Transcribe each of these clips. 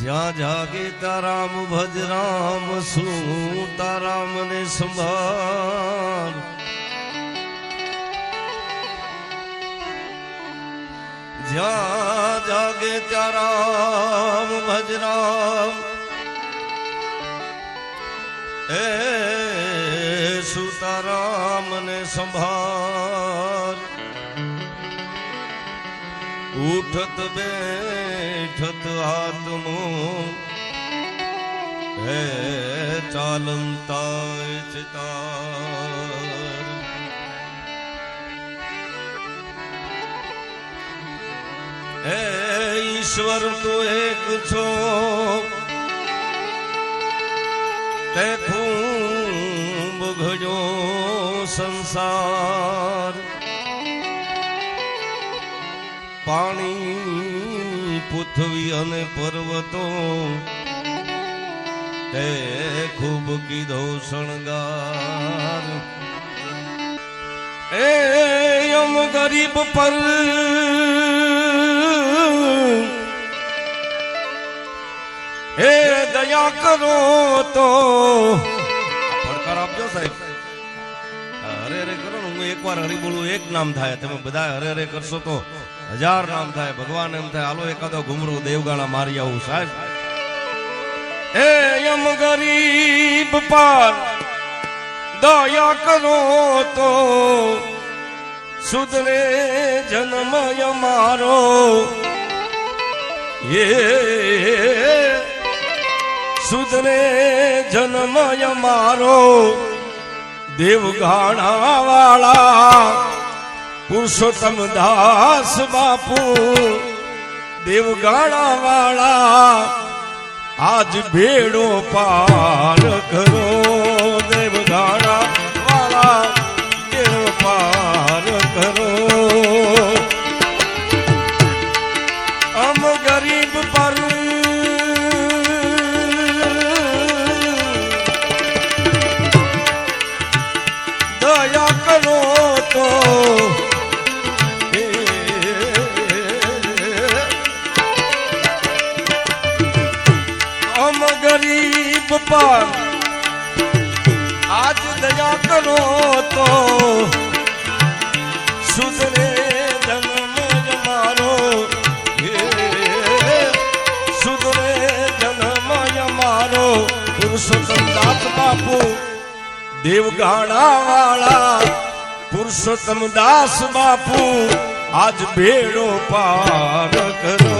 જ્યાં જાગે તારામ ભજ રામ શું તારામ ને સંભાળ? જ્યાં જાગે ત્યાં રામ ભજ રામ એ સુતારામ ને સંભાળ? ઉઠત બેઠત આત્મો હે ચાલંતા ચિતા હે ઈશ્વર તું એક છો. તે ખૂબ ઘડ્યો સંસાર. પાણી પૃથ્વી અને પર્વતો તે ખૂબ કીધો શણગાર. એ યમ ગરીબ પર હે દયા કરો તો. પડકાર આપજો સાહેબ. અરે રે કરો. ને હું એકવાર હરી એક નામ થાય, તમે બધા હરે હરે કરશો તો હજાર નામ થાય, ભગવાન એમ થાય, હાલો એકાદો ઘુમરું દેવગાળા મારી આવું, સાહેબ. હે યમ ગરીબ પર, દયા કરો તો સુધરે જન્મય મારો. એ સુધરે જન્મય મારો. દેવગાણા વાળા પુરુષોત્તમ દાસ બાપુ દેવગાણા વાળા આજ ભેડો પાર કરો. કરો તો સુધરે જન્મ મારો. સુધરે જન્મ મારો. પુરુષોત્તમ દાસ વાળા પુરુષોત્તમ દાસ બાપુ, આજ ભેડો પાર કરો.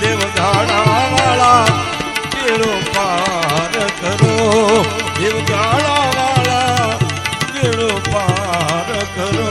દેવગાણા વાળા ભેડો પાર કરો. દેવગાણા પાર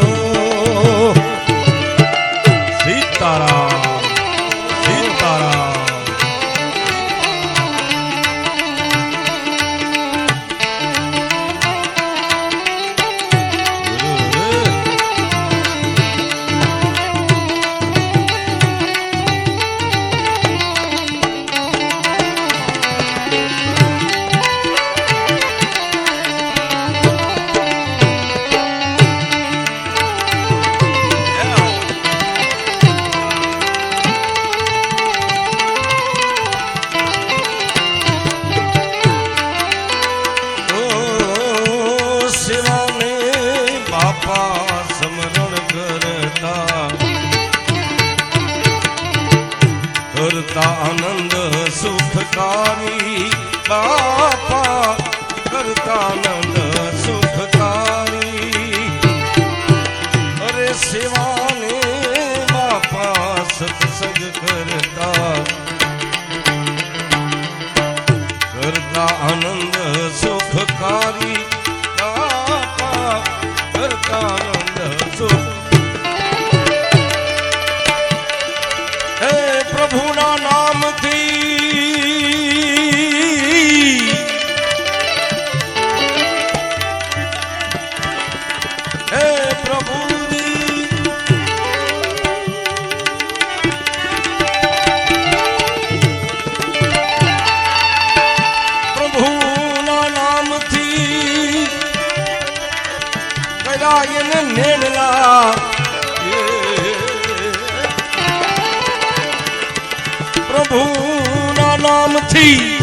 નથી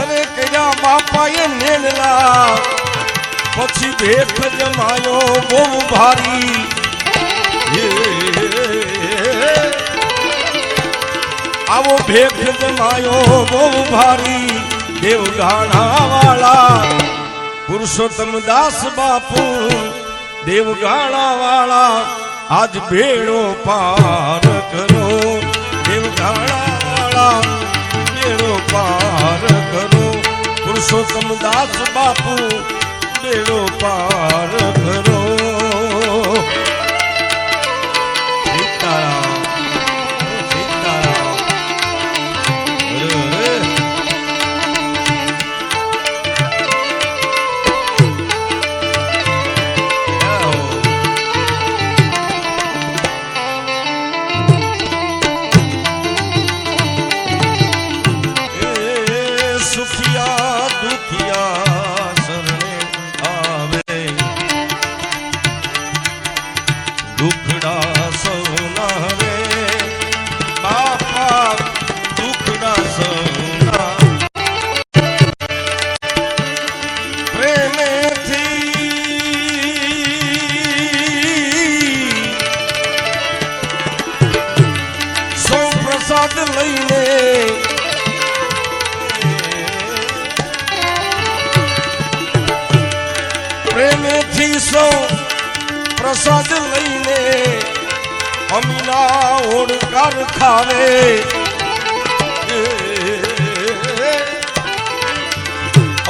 અરે કયા બાપાએ નેણલા પછી ભેખ જમાયો બહુ ભારી. આવો ભેખ જમાયો બહુ ભારી. દેવગાણા વાળા પુરુષોત્તમ દાસ બાપુ દેવગાણા વાળા આજ ભેડો પાર કરો પુરુષોત્તમ દાસ બાપુ બેડો પાર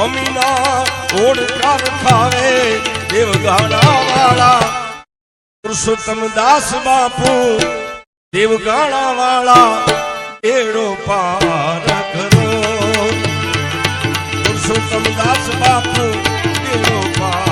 અમીના ઓડકાર ખાવે દેવગાણા વાળા. પુરુષોત્તમ દાસ બાપુ દેવગાણા વાળા, એડો પાર કરો. પુરુષોત્તમ દાસ બાપુ એડો પાર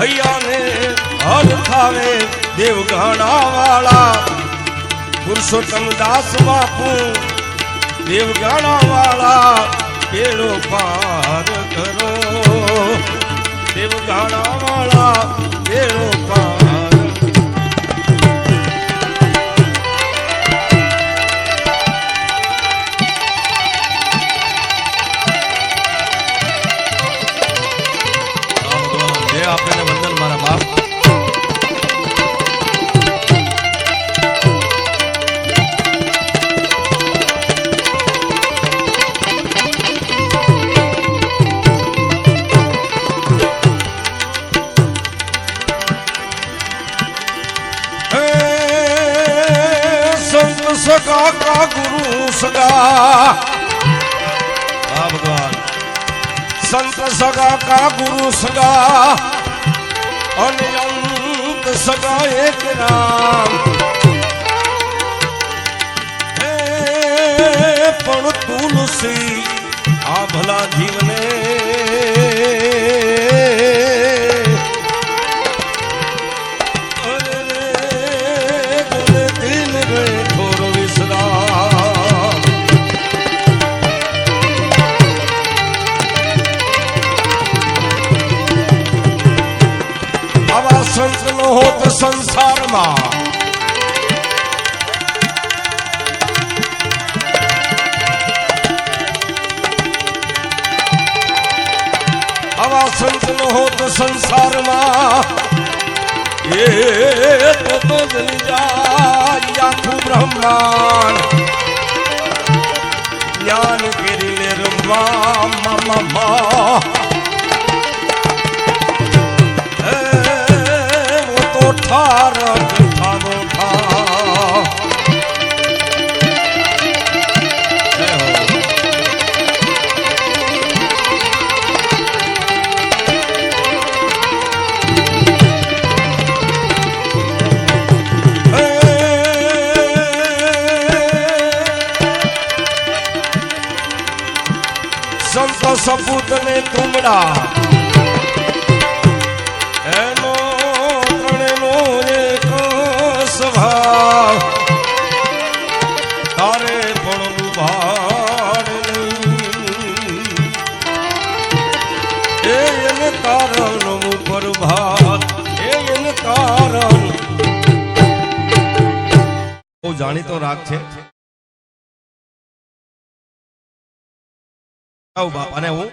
હૈયાને દેવ ઘણા વાળા પુરુષોત્તમ દાસ બાપુ દેવગણા વાળા પેલો પાર કરો. દેવગણા વાળા પેલો પાર સગા ગુરુ સગા અને અંત સગા એક હે પણ તુલસી આ ભલા જીવને તો જલી જાય આખું બ્રહ્માંડ જ્ઞાન કરીને રમવા મા મા હે, સંત સપૂત ને તુમડા એનો ત્રણેનો એક સ્વભાવ. તારે પણ એ એને કારણ ભાત એ એને કારણ બહુ જાણીતો રાગ છે. આવું બાપાને હું?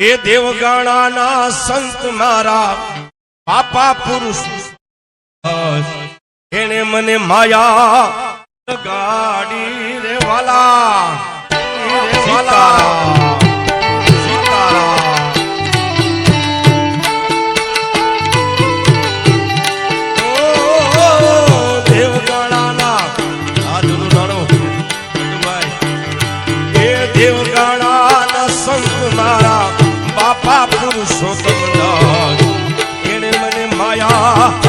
એ દેવગાણાના સંત મારા, પાપા પુરુષ એને મને માયા ગાડી રે વાલા રે વાલા. માયા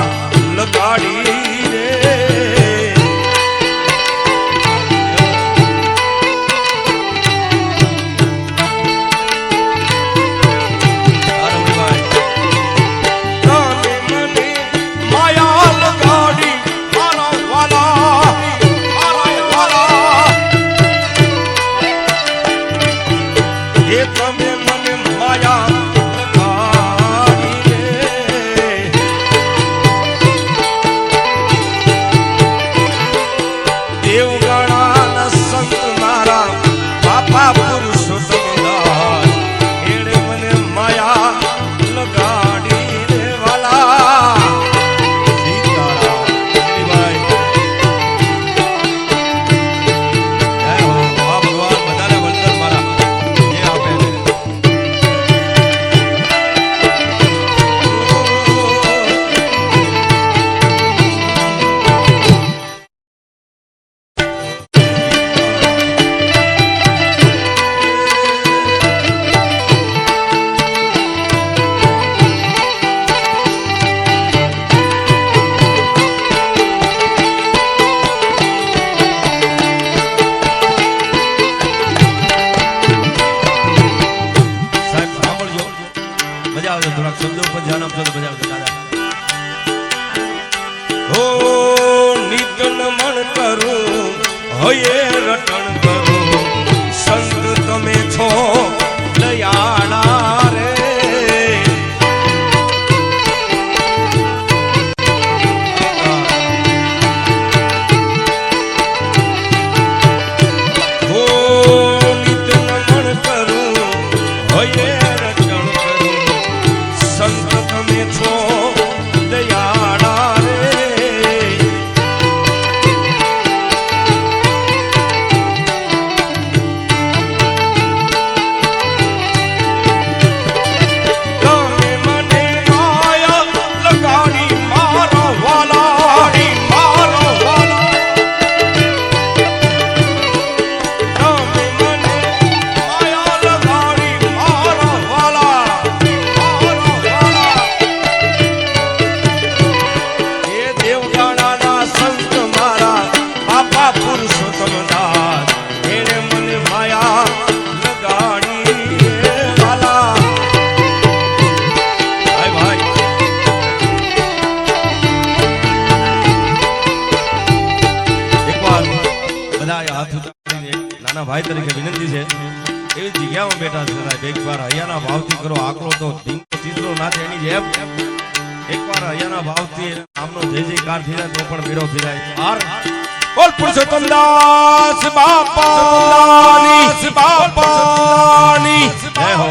હયે રટણ નાના ભાઈ તરીકે વિનંતી છે. એવી બેઠા છે સાહેબ એકવાર હૈયાના ભાવથી કરો તો ચિત્રો ના થાય એની જેમ. એકવાર હૈયાના ભાવથી આમનો જય જયકાર થઈ જાય તો પણ મેળો ફેરાય. ઓલ પુરુષોત્તમ દાસ બાપાની બાપાની હો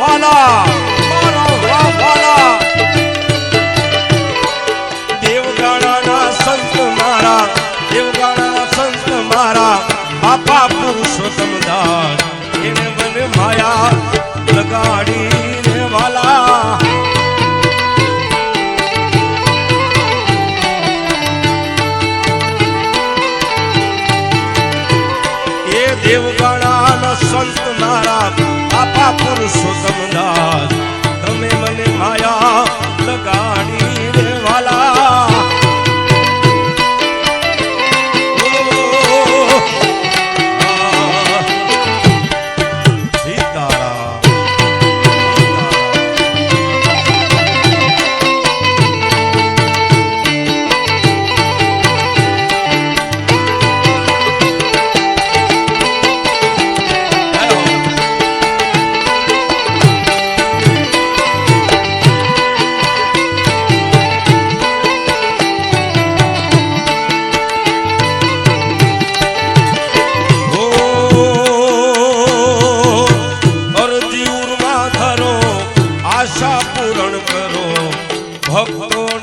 વાલા મારો વાલા દેવગાણાના સંત મારા, દેવગાણાના સંત મારા, બાપા પુરુષોત્તમ દાસ. એને મને માયા લગાડીને દેવ પુરુષોત્તમ દાસ ভক্তর